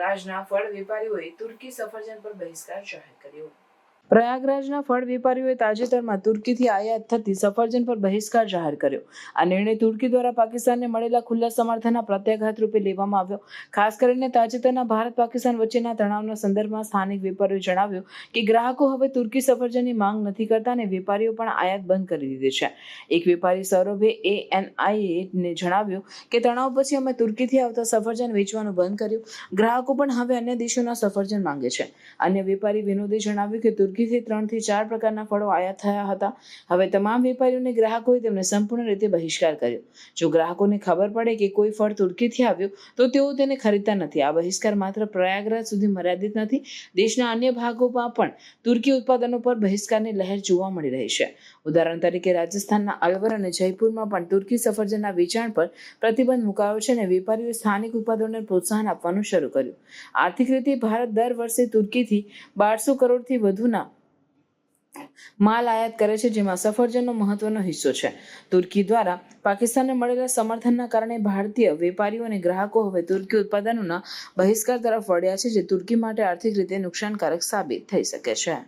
પ્રયાગરાજના ફળ વેપારીઓએ તુર્કી સફરજન પર બહિષ્કાર જાહેર કર્યો. પ્રયાગરાજના ફળ વેપારીઓએ તાજેતરમાં તુર્કીથી આયાત થતી સફરજન પર બહિષ્કાર જાહેર કર્યો. આ નિર્ણય તુર્કી દ્વારા પાકિસ્તાનને મળેલા ખુલ્લા સમર્થનના પ્રત્યાઘાત રૂપે લેવામાં આવ્યો. ખાસ કરીને તાજેતરના ભારત પાકિસ્તાન વચ્ચેના તણાવના સંદર્ભમાં સ્થાનિક વેપારીઓએ જણાવ્યું કે ગ્રાહકો હવે તુર્કી સફરજનની માંગ નથી કરતા અને વેપારીઓ પણ આયાત બંધ કરી દીધી છે. એક વેપારી સૌરભે એએનઆઈએ જણાવ્યું કે તણાવ પછી અમે તુર્કીથી આવતા સફરજન વેચવાનું બંધ કર્યું. ગ્રાહકો પણ હવે અન્ય દેશોના સફરજન માંગે છે. અન્ય વેપારી વિનોદે જણાવ્યું કે તુર્કીથી ત્રણથી ચાર પ્રકારના ફળો આયાત થયા હતા. હવે તમામ વેપારીઓને ગ્રાહકોએ તેમને સંપૂર્ણ રીતે બહિષ્કાર કર્યો. જો ગ્રાહકોને ખબર પડે કે કોઈ ફળ તુર્કીથી આવ્યું, તો તેઓ તેને ખરીદતા નથી. આ બહિષ્કાર માત્ર પ્રયાગરાજ સુધી મર્યાદિત નથી. દેશના અન્ય ભાગોમાં પણ તુર્કી ઉત્પાદનો પર બહિષ્કારની લહેર જોવા મળી રહી છે. ઉદાહરણ તરીકે રાજસ્થાનના અલવર અને જયપુરમાં પણ તુર્કી સફરજનના વેચાણ પર પ્રતિબંધ મુકાયો છે અને વેપારીઓએ સ્થાનિક ઉત્પાદનોને પ્રોત્સાહન આપવાનું શરૂ કર્યું. આર્થિક રીતે ભારત દર વર્ષે તુર્કીથી બારસો કરોડથી વધુના માલ આયાત કરે છે, જેમાં સફરજનનો મહત્વનો હિસ્સો છે. તુર્કી દ્વારા પાકિસ્તાનને મળેલા સમર્થનના કારણે ભારતીય વેપારીઓ અને ગ્રાહકો હવે તુર્કી ઉત્પાદનોના બહિષ્કાર તરફ વળ્યા છે, જે તુર્કી માટે આર્થિક રીતે નુકસાનકારક સાબિત થઈ શકે છે.